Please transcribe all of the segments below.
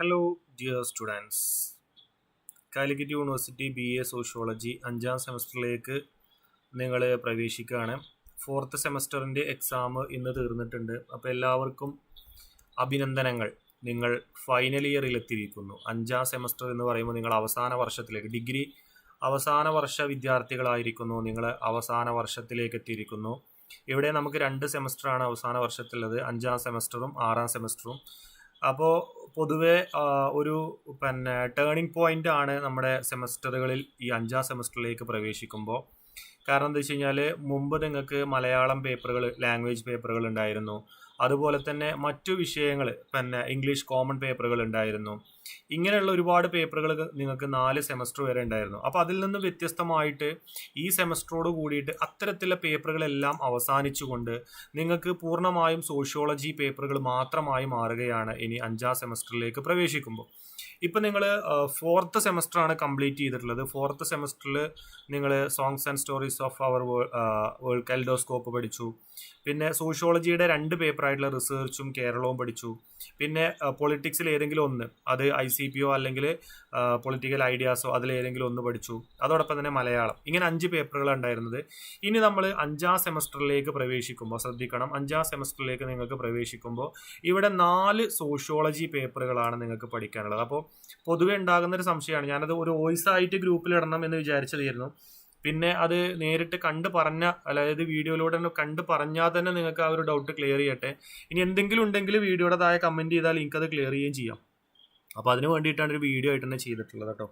Hello dear students Calicut university B A sociology അഞ്ചാം സെമസ്റ്ററിലേക്ക് നിങ്ങൾ പ്രവേശിക്കുകയാണ്. ഫോർത്ത് സെമസ്റ്ററിന്റെ എക്സാം ഇന്ന് തീർന്നിട്ടുണ്ട്. അപ്പോൾ എല്ലാവർക്കും അഭിനന്ദനങ്ങൾ. നിങ്ങൾ ഫൈനൽ ഇയറിൽ എത്തിയിരിക്കുന്നു. അഞ്ചാം സെമസ്റ്റർ എന്ന് പറയുമ്പോൾ നിങ്ങൾ അവസാന വർഷത്തിലേക്ക് ഡിഗ്രി അവസാന വർഷ വിദ്യാർത്ഥികളായിരിക്കുന്നു. നിങ്ങൾ അവസാന വർഷത്തിലേക്ക് എത്തിയിരിക്കുന്നു. ഇവിടെ നമുക്ക് രണ്ട് സെമസ്റ്ററാണ് അവസാന വർഷത്തിലുള്ളത്. അഞ്ചാം സെമസ്റ്ററും ആറാം സെമസ്റ്ററും അപ്പോൾ പൊതുവെ ഒരു പിന്നെ ടേണിംഗ് പോയിന്റ് ആണ് നമ്മുടെ സെമസ്റ്ററുകളിൽ ഈ അഞ്ചാം സെമസ്റ്ററിലേക്ക് പ്രവേശിക്കുമ്പോൾ കാരണം എന്താ വെച്ച് കഴിഞ്ഞാൽ മുമ്പ് നിങ്ങൾക്ക് മലയാളം പേപ്പറുകൾ ലാംഗ്വേജ് പേപ്പറുകൾ ഉണ്ടായിരുന്നു. അതുപോലെ തന്നെ മറ്റു വിഷയങ്ങൾ പിന്നെ ഇംഗ്ലീഷ് കോമൺ പേപ്പറുകൾ ഉണ്ടായിരുന്നു. ഇങ്ങനെയുള്ള ഒരുപാട് പേപ്പറുകൾ നിങ്ങൾക്ക് നാല് സെമസ്റ്റർ വരെ ഉണ്ടായിരുന്നു. അപ്പോൾ അതിൽ നിന്ന് വ്യത്യസ്തമായിട്ട് ഈ സെമസ്റ്ററോട് കൂടിയിട്ട് അത്തരത്തിലുള്ള പേപ്പറുകളെല്ലാം അവസാനിച്ചുകൊണ്ട് നിങ്ങൾക്ക് പൂർണമായും സോഷ്യോളജി പേപ്പറുകൾ മാത്രമായി മാറുകയാണ് ഇനി അഞ്ചാം സെമസ്റ്ററിലേക്ക് പ്രവേശിക്കുമ്പോൾ. ഇപ്പം നിങ്ങൾ ഫോർത്ത് സെമസ്റ്റർ ആണ് കംപ്ലീറ്റ് ചെയ്തിട്ടുള്ളത്. ഫോർത്ത് സെമസ്റ്ററിൽ നിങ്ങൾ songs and stories of our world kaleidoscope പഠിച്ചു. പിന്നെ സോഷ്യോളജിയുടെ രണ്ട് പേപ്പറായിട്ടുള്ള റിസർച്ചും കേരളവും പഠിച്ചു. പിന്നെ പൊളിറ്റിക്സിൽ ഏതെങ്കിലും ഒന്ന് അത് ഐ സി പി ഒ അല്ലെങ്കിൽ പൊളിറ്റിക്കൽ ഐഡിയാസോ അതിലേതെങ്കിലും ഒന്ന് പഠിച്ചു. അതോടൊപ്പം തന്നെ മലയാളം. ഇങ്ങനെ അഞ്ച് പേപ്പറുകളാണ് ഉണ്ടായിരുന്നത്. ഇനി നമ്മൾ അഞ്ചാം സെമസ്റ്ററിലേക്ക് പ്രവേശിക്കുമ്പോൾ ശ്രദ്ധിക്കണം അഞ്ചാം സെമസ്റ്ററിലേക്ക് നിങ്ങൾക്ക് പ്രവേശിക്കുമ്പോൾ ഇവിടെ നാല് സോഷ്യോളജി പേപ്പറുകളാണ് നിങ്ങൾക്ക് പഠിക്കാനുള്ളത്. അപ്പോൾ പൊതുവെ ഉണ്ടാകുന്ന ഒരു സംശയമാണ്. ഞാനത് ഒരു വോയിസ് ആയിട്ട് ഗ്രൂപ്പിൽ ഇടണം എന്ന് വിചാരിച്ചതായിരുന്നു പിന്നെ അത് നേരിട്ട് കണ്ട് പറഞ്ഞ അതായത് വീഡിയോയിലൂടെ തന്നെ കണ്ട് പറഞ്ഞാൽ തന്നെ നിങ്ങൾക്ക് ആ ഒരു ഡൗട്ട് ക്ലിയർ ചെയ്യട്ടെ. ഇനി എന്തെങ്കിലും ഉണ്ടെങ്കിൽ വീഡിയോയുടെ താഴെ കമന്റ് ചെയ്താൽ അത് ക്ലിയർ ചെയ്യുകയും ചെയ്യാം. അപ്പോൾ അതിന് വേണ്ടിയിട്ടാണ് ഒരു വീഡിയോ ആയിട്ട് തന്നെ ചെയ്തിട്ടുള്ളത് കേട്ടോ.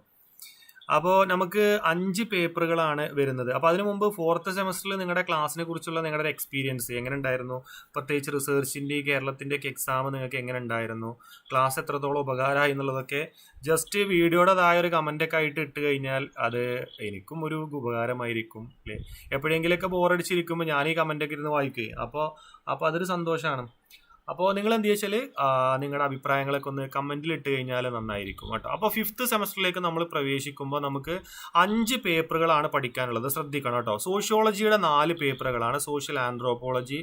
അപ്പോൾ നമുക്ക് അഞ്ച് പേപ്പറുകളാണ് വരുന്നത്. അപ്പോൾ അതിനു മുമ്പ് ഫോർത്ത് സെമസ്റ്ററിൽ നിങ്ങളുടെ ക്ലാസ്സിനെ കുറിച്ചുള്ള നിങ്ങളുടെ എക്സ്പീരിയൻസ് എങ്ങനെ ഉണ്ടായിരുന്നു? പ്രത്യേകിച്ച് റിസർച്ചിന്റെ കേരളത്തിന്റെ ഒക്കെ എക്സാം നിങ്ങൾക്ക് എങ്ങനെ ഉണ്ടായിരുന്നു? ക്ലാസ് എത്രത്തോളം ഉപകാരമായി എന്നുള്ളതൊക്കെ ജസ്റ്റ് വീഡിയോയുടെ താഴെ ഒരു കമന്റൊക്കെ ആയിട്ട് ഇട്ട് കഴിഞ്ഞാൽ അത് എനിക്കും ഒരു ഉപകാരമായിരിക്കും അല്ലേ എപ്പോഴെങ്കിലുമൊക്കെ ബോറടിച്ചിരിക്കുമ്പോൾ ഞാൻ ഈ കമന്റൊക്കെ ഇരുന്ന് വായിക്കുകയും അപ്പോൾ അപ്പോൾ അതൊരു സന്തോഷമാണ് അപ്പോൾ നിങ്ങൾ എന്ത് വെച്ചാൽ നിങ്ങളുടെ അഭിപ്രായങ്ങളൊക്കെ ഒന്ന് കമന്റിൽ ഇട്ട് കഴിഞ്ഞാൽ നന്നായിരിക്കും കേട്ടോ. അപ്പോൾ ഫിഫ്ത്ത് സെമസ്റ്ററിലേക്ക് നമ്മൾ പ്രവേശിക്കുമ്പോൾ നമുക്ക് അഞ്ച് പേപ്പറുകളാണ് പഠിക്കാനുള്ളത്. ശ്രദ്ധിക്കണം കേട്ടോ. സോഷ്യോളജിയുടെ നാല് പേപ്പറുകളാണ്. Social anthropology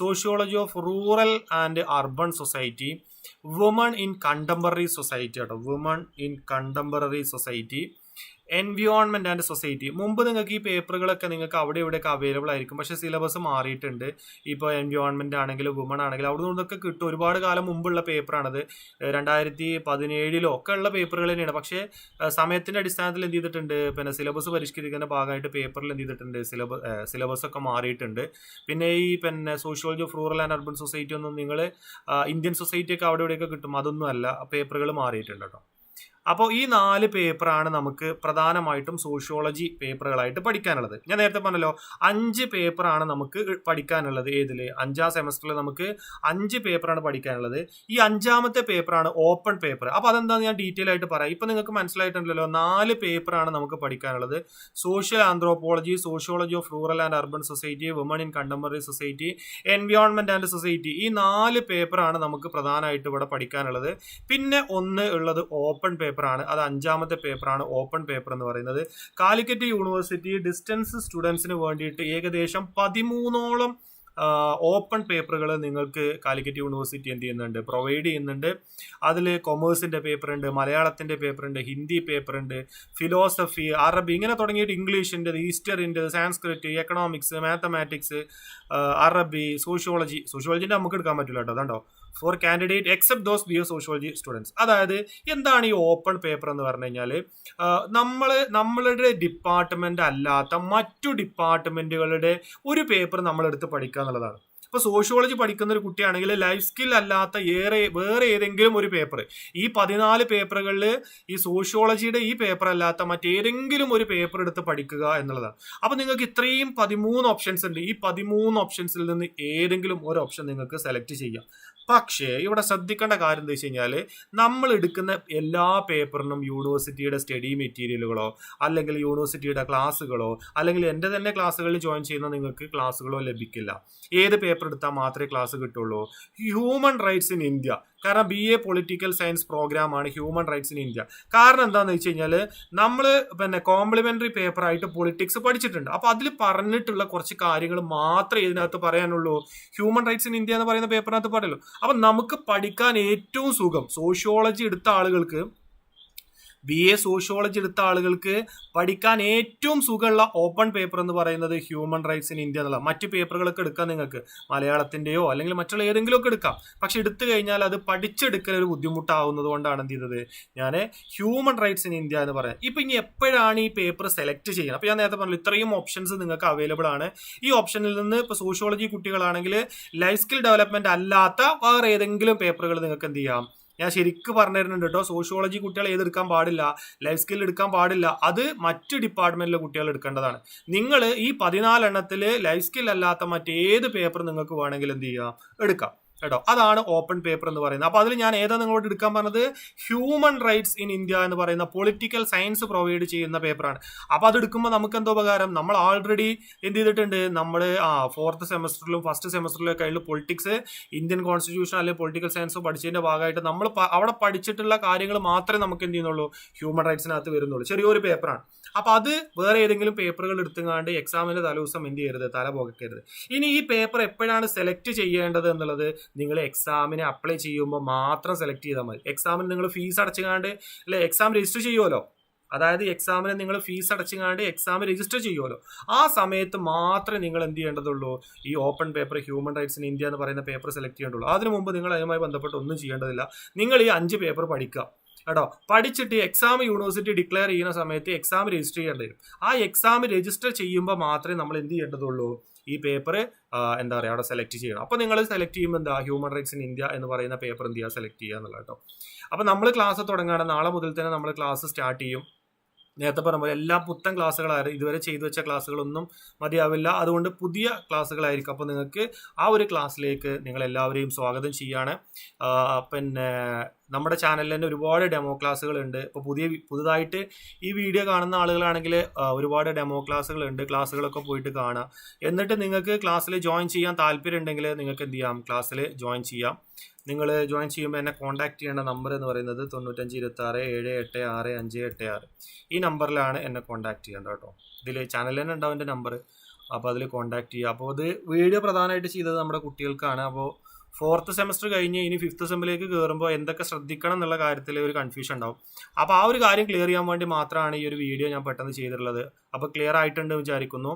sociology of rural and urban society woman in contemporary society കേട്ടോ. Woman in contemporary society environment and society മുമ്പ് നിങ്ങൾക്ക് ഈ പേപ്പറുകളൊക്കെ നിങ്ങൾക്ക് അവിടെ ഇവിടെയൊക്കെ അവൈലബിൾ ആയിരിക്കും. പക്ഷെ സിലബസ് മാറിയിട്ടുണ്ട്. ഇപ്പോൾ എൻവിയോൺമെന്റ് ആണെങ്കിലും വുമൺ ആണെങ്കിലും അവിടെ നിന്നൊക്കെ കിട്ടും. ഒരുപാട് കാലം മുമ്പുള്ള പേപ്പറാണത്. രണ്ടായിരത്തി പതിനേഴിലോ ഒക്കെ ഉള്ള പേപ്പറുകൾ തന്നെയാണ്. പക്ഷേ സമയത്തിന്റെ അടിസ്ഥാനത്തിൽ എന്ത് ചെയ്തിട്ടുണ്ട്? പിന്നെ സിലബസ് പരിഷ്കരിക്കുന്ന ഭാഗമായിട്ട് പേപ്പറിൽ എന്ത് ചെയ്തിട്ടുണ്ട്? സിലബസ് സിലബസ് ഒക്കെ മാറിയിട്ടുണ്ട്. പിന്നെ ഈ പിന്നെ sociology of rural and urban society ഒന്നും നിങ്ങൾ ഇന്ത്യൻ സൊസൈറ്റി ഒക്കെ അവിടെ ഇവിടെയൊക്കെ കിട്ടും. അതൊന്നും അല്ല. പേപ്പറുകൾ മാറിയിട്ടുണ്ട് കേട്ടോ. അപ്പോൾ ഈ നാല് പേപ്പറാണ് നമുക്ക് പ്രധാനമായിട്ടും സോഷ്യോളജി പേപ്പറുകളായിട്ട് പഠിക്കാനുള്ളത്. ഞാൻ നേരത്തെ പറഞ്ഞല്ലോ അഞ്ച് പേപ്പറാണ് നമുക്ക് പഠിക്കാനുള്ളത് ഏതിൽ അഞ്ചാം സെമസ്റ്ററിൽ നമുക്ക് അഞ്ച് പേപ്പറാണ് പഠിക്കാനുള്ളത്. ഈ അഞ്ചാമത്തെ പേപ്പറാണ് ഓപ്പൺ പേപ്പർ അപ്പോൾ അതെന്താണെന്ന് ഞാൻ ഡീറ്റെയിൽ ആയിട്ട് പറയാം. ഇപ്പം നിങ്ങൾക്ക് മനസ്സിലായിട്ടുണ്ടല്ലോ നാല് പേപ്പറാണ് നമുക്ക് പഠിക്കാനുള്ളത്. Social anthropology sociology of rural and urban society woman in contemporary society environment and society. ഈ നാല് പേപ്പറാണ് നമുക്ക് പ്രധാനമായിട്ട് ഇവിടെ പഠിക്കാനുള്ളത്. പിന്നെ ഒന്ന് ഉള്ളത് ഓപ്പൺ പേപ്പറാണ്. അത് അഞ്ചാമത്തെ പേപ്പറാണ് ഓപ്പൺ പേപ്പർ എന്ന് പറയുന്നത്. കാലിക്കറ്റ് യൂണിവേഴ്സിറ്റി ഡിസ്റ്റൻസ് സ്റ്റുഡൻസിന് വേണ്ടിയിട്ട് ഏകദേശം പതിമൂന്നോളം ഓപ്പൺ പേപ്പറുകൾ നിങ്ങൾക്ക് കാലിക്കറ്റ് യൂണിവേഴ്സിറ്റി എന്ത് ചെയ്യുന്നുണ്ട്? പ്രൊവൈഡ് ചെയ്യുന്നുണ്ട്. അതിൽ കൊമേഴ്സിന്റെ പേപ്പർ ഉണ്ട് മലയാളത്തിന്റെ പേപ്പർ ഉണ്ട് ഹിന്ദി പേപ്പർ ഉണ്ട് ഫിലോസഫി അറബി ഇങ്ങനെ തുടങ്ങിയിട്ട് ഇംഗ്ലീഷിന്റെ ഈസ്റ്ററിന്റെ Sanskrit economics mathematics Arabi sociology. സോഷ്യോളജിന്റെ നമുക്ക് എടുക്കാൻ പറ്റില്ല കേട്ടോ. അതുണ്ടോ? For candidate except those B A sociology students അതായത് എന്താണ് ഈ ഓപ്പൺ പേപ്പർ എന്ന് പറഞ്ഞു കഴിഞ്ഞാൽ നമ്മൾ നമ്മളുടെ ഡിപ്പാർട്ട്മെന്റ് അല്ലാത്ത മറ്റു ഡിപ്പാർട്ട്മെന്റുകളുടെ ഒരു പേപ്പർ നമ്മളെടുത്ത് പഠിക്കുക എന്നുള്ളതാണ്. ഇപ്പോൾ സോഷ്യോളജി പഠിക്കുന്ന ഒരു കുട്ടിയാണെങ്കിൽ ലൈഫ് സ്കിൽ അല്ലാത്ത ഏറെ വേറെ ഏതെങ്കിലും ഒരു പേപ്പർ ഈ പതിനാല് പേപ്പറുകളിൽ ഈ സോഷ്യോളജിയുടെ ഈ പേപ്പർ അല്ലാത്ത മറ്റേതെങ്കിലും ഒരു പേപ്പർ എടുത്ത് പഠിക്കുക എന്നുള്ളതാണ്. അപ്പോൾ നിങ്ങൾക്ക് ഇത്രയും പതിമൂന്ന് ഓപ്ഷൻസ് ഉണ്ട്. ഈ പതിമൂന്ന് ഓപ്ഷൻസിൽ നിന്ന് ഏതെങ്കിലും ഒരു ഓപ്ഷൻ നിങ്ങൾക്ക് സെലക്ട് ചെയ്യാം. പക്ഷേ ഇവിടെ ശ്രദ്ധിക്കേണ്ട കാര്യം എന്താ വെച്ച് കഴിഞ്ഞാൽ നമ്മൾ എടുക്കുന്ന എല്ലാ പേപ്പറിനും യൂണിവേഴ്സിറ്റിയുടെ സ്റ്റഡി മെറ്റീരിയലുകളോ അല്ലെങ്കിൽ യൂണിവേഴ്സിറ്റിയുടെ ക്ലാസ്സുകളോ അല്ലെങ്കിൽ എന്റെ തന്നെ ക്ലാസ്സുകളിൽ ജോയിൻ ചെയ്യുന്ന നിങ്ങൾക്ക് ക്ലാസ്സുകളോ ലഭിക്കില്ല. ഏത് പേപ്പർ എടുത്താൽ മാത്രമേ ക്ലാസ് കിട്ടുള്ളൂ? ഹ്യൂമൻ റൈറ്റ്സ് ഇൻ ഇന്ത്യ കാരണം B A political science program ആണ് ഹ്യൂമൻ റൈറ്റ്സ് ഇൻ ഇന്ത്യ കാരണം എന്താണെന്ന് വെച്ച് കഴിഞ്ഞാൽ നമ്മൾ പിന്നെ കോംപ്ലിമെന്ററി പേപ്പർ ആയിട്ട് പൊളിറ്റിക്സ് പഠിച്ചിട്ടുണ്ട്. അപ്പോൾ അതിൽ പറഞ്ഞിട്ടുള്ള കുറച്ച് കാര്യങ്ങൾ മാത്രമേ ഇതിനകത്ത് പറയാനുള്ളൂ. ഹ്യൂമൻ റൈറ്റ്സ് ഇൻ ഇന്ത്യ എന്ന് പറയുന്ന പേപ്പറിനകത്ത് പറയുള്ളൂ അപ്പം നമുക്ക് പഠിക്കാൻ ഏറ്റവും സുഖം സോഷ്യോളജി എടുത്ത ആളുകൾക്ക് ബി എ സോഷ്യോളജി എടുത്ത ആളുകൾക്ക് പഠിക്കാൻ ഏറ്റവും സുഖമുള്ള ഓപ്പൺ പേപ്പർ എന്ന് പറയുന്നത് ഹ്യൂമൻ റൈറ്റ്സ് ഇൻ ഇന്ത്യ എന്നുള്ള മറ്റ് പേപ്പറുകളൊക്കെ എടുക്കാം നിങ്ങൾക്ക്. മലയാളത്തിന്റെയോ അല്ലെങ്കിൽ മറ്റുള്ള ഏതെങ്കിലുമൊക്കെ എടുക്കാം. പക്ഷെ എടുത്തു കഴിഞ്ഞാൽ അത് പഠിച്ചെടുക്കൽ ഒരു ബുദ്ധിമുട്ടാവുന്നത് കൊണ്ടാണ് എന്ത് ചെയ്തത്? ഞാൻ ഹ്യൂമൻ റൈറ്റ്സ് ഇൻ ഇന്ത്യ എന്ന് പറയാം. ഇപ്പം ഇനി എപ്പോഴാണ് ഈ പേപ്പർ സെലക്ട് ചെയ്യുന്നത് അപ്പോൾ ഞാൻ നേരത്തെ പറഞ്ഞു ഇത്രയും ഓപ്ഷൻസ് നിങ്ങൾക്ക് അവൈലബിൾ ആണ്. ഈ ഓപ്ഷനിൽ നിന്ന് ഇപ്പോൾ സോഷ്യോളജി കുട്ടികളാണെങ്കിൽ ലൈഫ് സ്കിൽ ഡെവലപ്മെന്റ് അല്ലാത്ത വേറെ ഏതെങ്കിലും പേപ്പറുകൾ നിങ്ങൾക്ക് എന്ത് ചെയ്യാം? ഞാൻ ശരിക്കും പറഞ്ഞു തരുന്നുണ്ട് കേട്ടോ. സോഷ്യോളജി കുട്ടികൾ ഏതെടുക്കാൻ പാടില്ല ലൈഫ് സ്കിൽ എടുക്കാൻ പാടില്ല അത് മറ്റ് ഡിപ്പാർട്ട്മെന്റിലെ കുട്ടികൾ എടുക്കേണ്ടതാണ്. നിങ്ങൾ ഈ പതിനാലെണ്ണത്തിൽ ലൈഫ് സ്കിൽ അല്ലാത്ത മറ്റേത് പേപ്പർ നിങ്ങൾക്ക് വേണമെങ്കിൽ എന്ത് ചെയ്യാം എടുക്കാം. കേട്ടോ. അതാണ് ഓപ്പൺ പേപ്പർ എന്ന് പറയുന്നത്. അപ്പോൾ അതിൽ ഞാൻ ഏതാ നിങ്ങളോട് എടുക്കാൻ പറഞ്ഞത്? ഹ്യൂമൻ റൈറ്റ്സ് ഇൻ ഇന്ത്യ എന്ന് പറയുന്ന പൊളിറ്റിക്കൽ സയൻസ് പ്രൊവൈഡ് ചെയ്യുന്ന പേപ്പറാണ് അപ്പോൾ അത് എടുക്കുമ്പോൾ നമുക്ക് എന്തോ ഉപകാരം? നമ്മൾ ആൾറെഡി എന്ത് ചെയ്തിട്ടുണ്ട്? നമ്മൾ ആ ഫോർത്ത് സെമസ്റ്ററിലും ഫസ്റ്റ് സെമസ്റ്ററിലും ഒക്കെ ആയിട്ട് പൊളിറ്റിക്സ് ഇന്ത്യൻ കോൺസ്റ്റിറ്റ്യൂഷൻ അല്ലെങ്കിൽ പൊളിറ്റിക്കൽ സയൻസ് പഠിച്ചതിന്റെ ഭാഗമായിട്ട് നമ്മൾ അവിടെ പഠിച്ചിട്ടുള്ള കാര്യങ്ങൾ മാത്രമേ നമുക്ക് എന്ത് ചെയ്യുന്നുള്ളൂ? ഹ്യൂമൻ റൈറ്റ്സിനകത്ത് വരുന്നുള്ളൂ. ചെറിയൊരു പേപ്പറാണ് അപ്പോൾ അത് വേറെ ഏതെങ്കിലും പേപ്പറുകൾ എടുത്തുങ്ങാണ്ട് എക്സാമിന്റെ തലേദിവസം എന്ത് ചെയ്യരുത്? തല പോകരുത് ഇനി ഈ പേപ്പർ എപ്പോഴാണ് സെലക്ട് ചെയ്യേണ്ടത് എന്നുള്ളത്? നിങ്ങൾ എക്സാമിന് അപ്ലൈ ചെയ്യുമ്പോൾ മാത്രം സെലക്ട് ചെയ്താൽ മതി. എക്സാമിന് നിങ്ങൾ ഫീസ് അടച്ചുകാണ്ട് അല്ലെ എക്സാം രജിസ്റ്റർ ചെയ്യുമല്ലോ അതായത് എക്സാമിന് നിങ്ങൾ ഫീസ് അടച്ചുകാണ്ട് എക്സാം രജിസ്റ്റർ ചെയ്യുമല്ലോ ആ സമയത്ത് മാത്രമേ നിങ്ങൾ എന്ത് ചെയ്യേണ്ടതുള്ളൂ? ഈ open paper human rights in India എന്ന് പറയുന്ന പേപ്പർ സെലക്ട് ചെയ്യേണ്ടുള്ളൂ അതിനു മുമ്പ് നിങ്ങൾ അതുമായി ബന്ധപ്പെട്ട് ഒന്നും ചെയ്യേണ്ടതില്ല. നിങ്ങൾ ഈ അഞ്ച് പേപ്പർ പഠിക്കുക. കേട്ടോ? പഠിച്ചിട്ട് എക്സാം യൂണിവേഴ്സിറ്റി ഡിക്ലെയർ ചെയ്യുന്ന സമയത്ത് എക്സാം രജിസ്റ്റർ ചെയ്യേണ്ടി വരും. ആ എക്സാം രജിസ്റ്റർ ചെയ്യുമ്പോൾ മാത്രമേ നമ്മൾ എന്ത് ചെയ്യേണ്ടതുള്ളൂ? ഈ പേപ്പർ എന്താ പറയുക അവിടെ സെലക്ട് ചെയ്യണം. അപ്പോൾ നിങ്ങൾ സെലക്ട് ചെയ്യുമ്പോൾ എന്താ? ഹ്യൂമൻ റൈറ്റ്സ് ഇൻ ഇന്ത്യ എന്ന് പറയുന്ന പേപ്പർ എന്ത് ചെയ്യുക സെലക്ട് ചെയ്യുക എന്നുള്ളത് കേട്ടോ. അപ്പോൾ നമ്മൾ ക്ലാസ് തുടങ്ങുകയാണ്. നാളെ മുതൽ തന്നെ നമ്മൾ ക്ലാസ് സ്റ്റാർട്ട് ചെയ്യും. നേരത്തെ പറഞ്ഞ പോലെ എല്ലാ പുത്തൻ ക്ലാസ്സുകളായിരുന്നു ഇതുവരെ ചെയ്തു വെച്ച ക്ലാസ്സുകളൊന്നും മതിയാവില്ല. അതുകൊണ്ട് പുതിയ ക്ലാസ്സുകളായിരിക്കും അപ്പോൾ നിങ്ങൾക്ക് ആ ഒരു ക്ലാസ്സിലേക്ക് നിങ്ങൾ എല്ലാവരെയും സ്വാഗതം ചെയ്യാണ്. പിന്നെ നമ്മുടെ ചാനലിൽ തന്നെ ഒരുപാട് ഡെമോ ക്ലാസ്സുകൾ ഉണ്ട്. ഇപ്പോൾ പുതിയ പുതുതായിട്ട് ഈ വീഡിയോ കാണുന്ന ആളുകളാണെങ്കിൽ ഒരുപാട് ഡെമോ ക്ലാസ്സുകൾ ഉണ്ട്. ക്ലാസ്സുകളൊക്കെ പോയിട്ട് കാണാം. എന്നിട്ട് നിങ്ങൾക്ക് ക്ലാസ്സിൽ ജോയിൻ ചെയ്യാൻ താല്പര്യം ഉണ്ടെങ്കിൽ നിങ്ങൾക്ക് എന്ത് ചെയ്യാം? ക്ലാസ്സിൽ ജോയിൻ ചെയ്യാം. നിങ്ങൾ ജോയിൻ ചെയ്യുമ്പോൾ എന്നെ കോൺടാക്ട് ചെയ്യേണ്ട നമ്പർ എന്ന് പറയുന്നത് തൊണ്ണൂറ്റഞ്ച് ഇരുപത്തി ആറ് ഏഴ് എട്ട് ആറ് അഞ്ച് എട്ട് ആറ്. ഈ നമ്പറിലാണ് എന്നെ കോൺടാക്ട് ചെയ്യേണ്ടത് കേട്ടോ. ഇതിൽ ചാനലിൽ തന്നെ ഉണ്ടാവും എന്റെ നമ്പർ അപ്പോൾ അതിൽ കോൺടാക്ട് ചെയ്യുക അപ്പോൾ അത് വീഡിയോ പ്രധാനമായിട്ട് ചെയ്തത് നമ്മുടെ കുട്ടികൾക്കാണ്. അപ്പോൾ ഫോർത്ത് സെമസ്റ്റർ കഴിഞ്ഞ് ഇനി ഫിഫ്ത്ത് സെമ്മിലേക്ക് കയറുമ്പോൾ എന്തൊക്കെ ശ്രദ്ധിക്കണം എന്നുള്ള കാര്യത്തിൽ ഒരു കൺഫ്യൂഷൻ ഉണ്ടാവും. അപ്പോൾ ആ ഒരു കാര്യം ക്ലിയർ ചെയ്യാൻ വേണ്ടി മാത്രമാണ് ഈ ഒരു വീഡിയോ ഞാൻ പെട്ടെന്ന് ചെയ്തിട്ടുള്ളത്. അപ്പോൾ ക്ലിയർ ആയിട്ടുണ്ട് വിചാരിക്കുന്നു.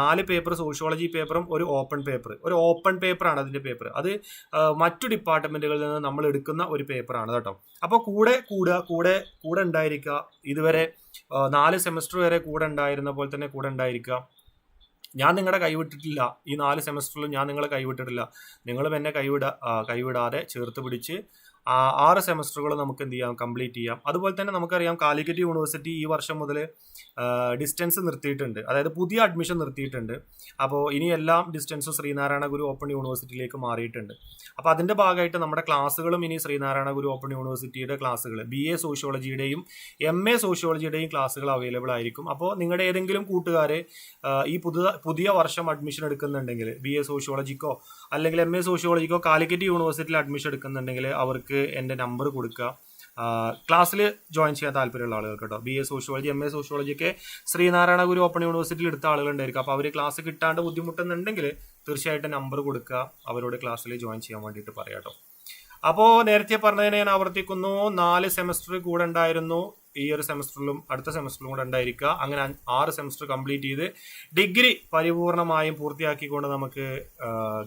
നാല് പേപ്പർ സോഷ്യോളജി പേപ്പറും ഒരു ഓപ്പൺ പേപ്പർ ഒരു ഓപ്പൺ പേപ്പറാണ് അതിന്റെ പേപ്പർ അത് മറ്റു ഡിപ്പാർട്ട്മെന്റുകളിൽ നിന്ന് നമ്മൾ എടുക്കുന്ന ഒരു പേപ്പറാണ് കേട്ടോ. അപ്പോൾ കൂടെ കൂടുക കൂടെ കൂടെ ഉണ്ടായിരിക്കുക. ഇതുവരെ നാല് സെമസ്റ്റർ വരെ കൂടെ ഉണ്ടായിരുന്ന പോലെ തന്നെ കൂടെ ഉണ്ടായിരിക്കുക. ഞാൻ നിങ്ങളുടെ കൈവിട്ടിട്ടില്ല. ഈ നാല് സെമസ്റ്ററിലും ഞാൻ നിങ്ങളെ കൈവിട്ടിട്ടില്ല. നിങ്ങളും എന്നെ കൈവിടാ കൈവിടാതെ ചേർത്ത് പിടിച്ച് ആറ് സെമസ്റ്ററുകൾ നമുക്ക് എന്ത് ചെയ്യാം? കംപ്ലീറ്റ് ചെയ്യാം. അതുപോലെ തന്നെ നമുക്കറിയാം കാലിക്കറ്റ് യൂണിവേഴ്സിറ്റി ഈ വർഷം മുതൽ ഡിസ്റ്റൻസ് നിർത്തിയിട്ടുണ്ട്. അതായത് പുതിയ അഡ്മിഷൻ നിർത്തിയിട്ടുണ്ട്. അപ്പോൾ ഇനി എല്ലാം ഡിസ്റ്റൻസ് ശ്രീനാരായണ ഗുരു ഓപ്പൺ യൂണിവേഴ്സിറ്റിയിലേക്ക് മാറിയിട്ടുണ്ട്. അപ്പോൾ അതിന്റെ ഭാഗമായിട്ട് നമ്മുടെ ക്ലാസ്സുകളും ഇനി ശ്രീനാരായണ ഗുരു ഓപ്പൺ യൂണിവേഴ്സിറ്റിയുടെ ക്ലാസ്സുകൾ ബി എ സോഷ്യോളജിയുടെയും എം എ സോഷ്യോളജിയുടെയും ക്ലാസ്സുകൾ അവൈലബിൾ ആയിരിക്കും. അപ്പോൾ നിങ്ങളുടെ ഏതെങ്കിലും കൂട്ടുകാരെ ഈ പുതിയ പുതിയ വർഷം അഡ്മിഷൻ എടുക്കുന്നുണ്ടെങ്കിൽ ബി എ സോഷ്യോളജിക്കോ അല്ലെങ്കിൽ എം എ സോഷ്യോളജിക്കോ കാലിക്കറ്റ് യൂണിവേഴ്സിറ്റിയിൽ അഡ്മിഷൻ എടുക്കുന്നുണ്ടെങ്കിൽ അവർക്ക് എന്റെ നമ്പർ കൊടുക്കുക. ക്ലാസ്സിൽ ജോയിൻ ചെയ്യാൻ താല്പര്യമുള്ള ആളുകൾ കേട്ടോ B A sociology M A sociology ഒക്കെ ശ്രീനാരായണ ഗുരു ഓപ്പൺ യൂണിവേഴ്സിറ്റിയിൽ എടുത്ത ആളുകളുണ്ടായിരിക്കും. അപ്പോൾ അവർ ക്ലാസ് കിട്ടാണ്ട് ബുദ്ധിമുട്ടുന്നുണ്ടെങ്കിൽ തീർച്ചയായിട്ടും നമ്പർ കൊടുക്കുക. അവരോട് ക്ലാസ്സിൽ ജോയിൻ ചെയ്യാൻ വേണ്ടിയിട്ട് പറയാം കേട്ടോ അപ്പോൾ നേരത്തെ പറഞ്ഞതിനെ ഞാൻ ആവർത്തിക്കുന്നു. നാല് സെമസ്റ്റർ കൂടെ ഉണ്ടായിരുന്നു. ഈ ഒരു സെമസ്റ്ററിലും അടുത്ത സെമസ്റ്ററിലും കൂടെ ഉണ്ടായിരിക്കുക. അങ്ങനെ ആറ് സെമസ്റ്റർ കംപ്ലീറ്റ് ചെയ്ത് ഡിഗ്രി പരിപൂർണമായും പൂർത്തിയാക്കിക്കൊണ്ട് നമുക്ക്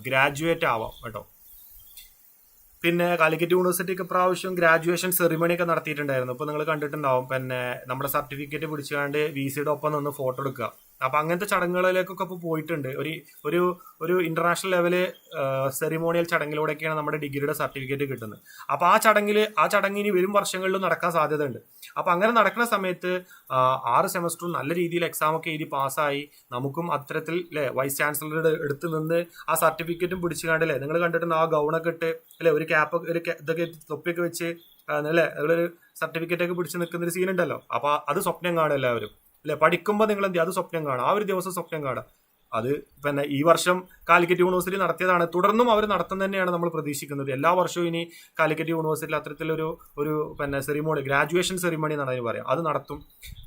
ഗ്രാജുവേറ്റ് ആവാം കേട്ടോ. പിന്നെ കാലിക്കറ്റ് യൂണിവേഴ്സിറ്റിക്ക് പ്രാവശ്യം ഗ്രാജുവേഷൻ സെറിമണി ഒക്കെ നടത്തിയിട്ടുണ്ടായിരുന്നു. ഇപ്പോൾ നിങ്ങൾ കണ്ടിട്ടുണ്ടാവും. പിന്നെ നമ്മുടെ സർട്ടിഫിക്കറ്റ് പിടിച്ചുകൊണ്ട് വി സിയുടെ ഒപ്പം നിന്ന് ഫോട്ടോ എടുക്കുക. അപ്പൊ അങ്ങനത്തെ ചടങ്ങുകളിലേക്കൊക്കെ ഇപ്പോൾ പോയിട്ടുണ്ട്. ഒരു ഒരു ഒരു ഇന്റർനാഷണൽ ലെവൽ സെറിമോണിയൽ ചടങ്ങിലൂടെയൊക്കെയാണ് നമ്മുടെ ഡിഗ്രിയുടെ സർട്ടിഫിക്കറ്റ് കിട്ടുന്നത്. അപ്പൊ ആ ചടങ്ങിൽ ആ ചടങ്ങ് ഇനി വരും വർഷങ്ങളിലും നടക്കാൻ സാധ്യതയുണ്ട്. അപ്പൊ അങ്ങനെ നടക്കുന്ന സമയത്ത് ആറ് സെമസ്റ്ററും നല്ല രീതിയിൽ എക്സാം ഒക്കെ എഴുതി പാസ്സായി നമുക്കും അത്തരത്തിൽ അല്ലെ വൈസ് ചാൻസലറുടെ അടുത്ത് നിന്ന് ആ സർട്ടിഫിക്കറ്റും പിടിച്ചു നിങ്ങൾ കണ്ടിട്ടുണ്ട് ആ ഗൗണൊക്കെ ഇട്ട് അല്ലെ ഒരു ക്യാപ്പ് ഒരു ഇതൊക്കെ തൊപ്പിയൊക്കെ വെച്ച് അല്ലേ ഒരു സർട്ടിഫിക്കറ്റ് ഒക്കെ പിടിച്ച് നിൽക്കുന്ന ഒരു സീൻ ഉണ്ടല്ലോ. അപ്പൊ അത് സ്വപ്നം കാണും എല്ലാവരും. അല്ലെ? പഠിക്കുമ്പോൾ നിങ്ങൾ എന്ത് അത് സ്വപ്നം കാണാം. ആ ഒരു ദിവസം സ്വപ്നം കാണാം. അത് പിന്നെ ഈ വർഷം കാലിക്കറ്റ് യൂണിവേഴ്സിറ്റി നടത്തിയതാണ്. തുടർന്നും അവർ നടത്തും തന്നെയാണ് നമ്മൾ പ്രതീക്ഷിക്കുന്നത്. എല്ലാ വർഷവും ഇനി കാലിക്കറ്റ് യൂണിവേഴ്സിറ്റിയിൽ അത്തരത്തിലൊരു ഒരു പിന്നെ സെറിമോണി ഗ്രാജുവേഷൻ സെറിമണി എന്നാണ് പറയാം. അത് നടത്തും.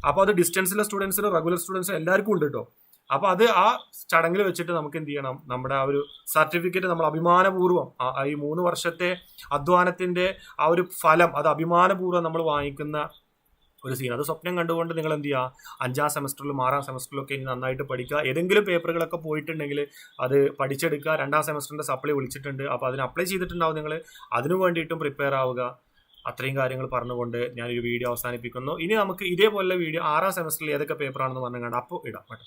അപ്പോൾ അത് ഡിസ്റ്റൻസിലെ സ്റ്റുഡൻസിനും റെഗുലർ സ്റ്റുഡൻസിനും എല്ലാവർക്കും ഉണ്ട് കേട്ടോ അപ്പോൾ അത് ആ ചടങ്ങിൽ വെച്ചിട്ട് നമുക്ക് എന്ത് ചെയ്യണം? നമ്മുടെ ആ ഒരു സർട്ടിഫിക്കറ്റ് നമ്മൾ അഭിമാനപൂർവം ഈ മൂന്ന് വർഷത്തെ അധ്വാനത്തിന്റെ ആ ഒരു ഫലം അത് അഭിമാനപൂർവം നമ്മൾ വാങ്ങിക്കുന്ന ഒരു സീൻ അത് സ്വപ്നം കണ്ടുകൊണ്ട് നിങ്ങൾ എന്ത് ചെയ്യുക അഞ്ചാം സെമസ്റ്ററിലും ആറാം സെമസ്റ്ററിലൊക്കെ ഇനി നന്നായിട്ട് പഠിക്കുക. ഏതെങ്കിലും പേപ്പറുകളൊക്കെ പോയിട്ടുണ്ടെങ്കിൽ അത് പഠിച്ചെടുക്കുക. രണ്ടാം സെമസ്റ്ററിന്റെ സപ്ലൈ വിളിച്ചിട്ടുണ്ട്. അപ്പോൾ അതിന് അപ്ലൈ ചെയ്തിട്ടുണ്ടാവും നിങ്ങൾ അതിനു വേണ്ടിയിട്ടും പ്രിപ്പയർ ആവുക. അത്രയും കാര്യങ്ങൾ പറഞ്ഞുകൊണ്ട് ഒരു വീഡിയോ അവസാനിപ്പിക്കുന്നു. ഇനി നമുക്ക് ഇതേപോലെ വീഡിയോ ആറാം സെമസ്റ്ററിൽ ഏതൊക്കെ പേപ്പറാണെന്ന് പറഞ്ഞു കണ്ട് അപ്പോൾ ഇടാം കേട്ടോ.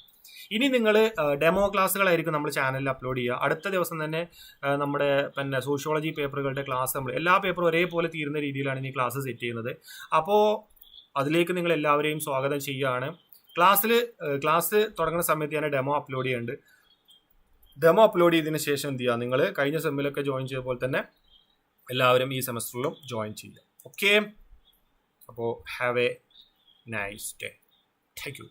ഇനി നിങ്ങൾ ഡെമോ ക്ലാസ്സുകളായിരിക്കും നമ്മൾ ചാനലിൽ അപ്ലോഡ് ചെയ്യുക. അടുത്ത ദിവസം തന്നെ നമ്മുടെ പിന്നെ സോഷ്യോളജി പേപ്പറുകളുടെ ക്ലാസ് നമ്മൾ എല്ലാ പേപ്പറും ഒരേപോലെ തീരുന്ന രീതിയിലാണ് ഇനി ക്ലാസ് സെറ്റ് ചെയ്യുന്നത്. അപ്പോൾ അതിലേക്ക് നിങ്ങൾ എല്ലാവരെയും സ്വാഗതം ചെയ്യുകയാണ്. ക്ലാസ്സിൽ ക്ലാസ് തുടങ്ങുന്ന സമയത്ത് ഞാൻ ഡെമോ അപ്ലോഡ് ചെയ്യുന്നുണ്ട്. ഡെമോ അപ്ലോഡ് ചെയ്തതിന് ശേഷം എന്ത് ചെയ്യുക? നിങ്ങൾ കഴിഞ്ഞ സെമ്മിലൊക്കെ ജോയിൻ ചെയ്ത പോലെ തന്നെ എല്ലാവരും ഈ സെമസ്റ്ററിലും ജോയിൻ ചെയ്യുക. ഓക്കെ അപ്പോൾ have a nice day thank you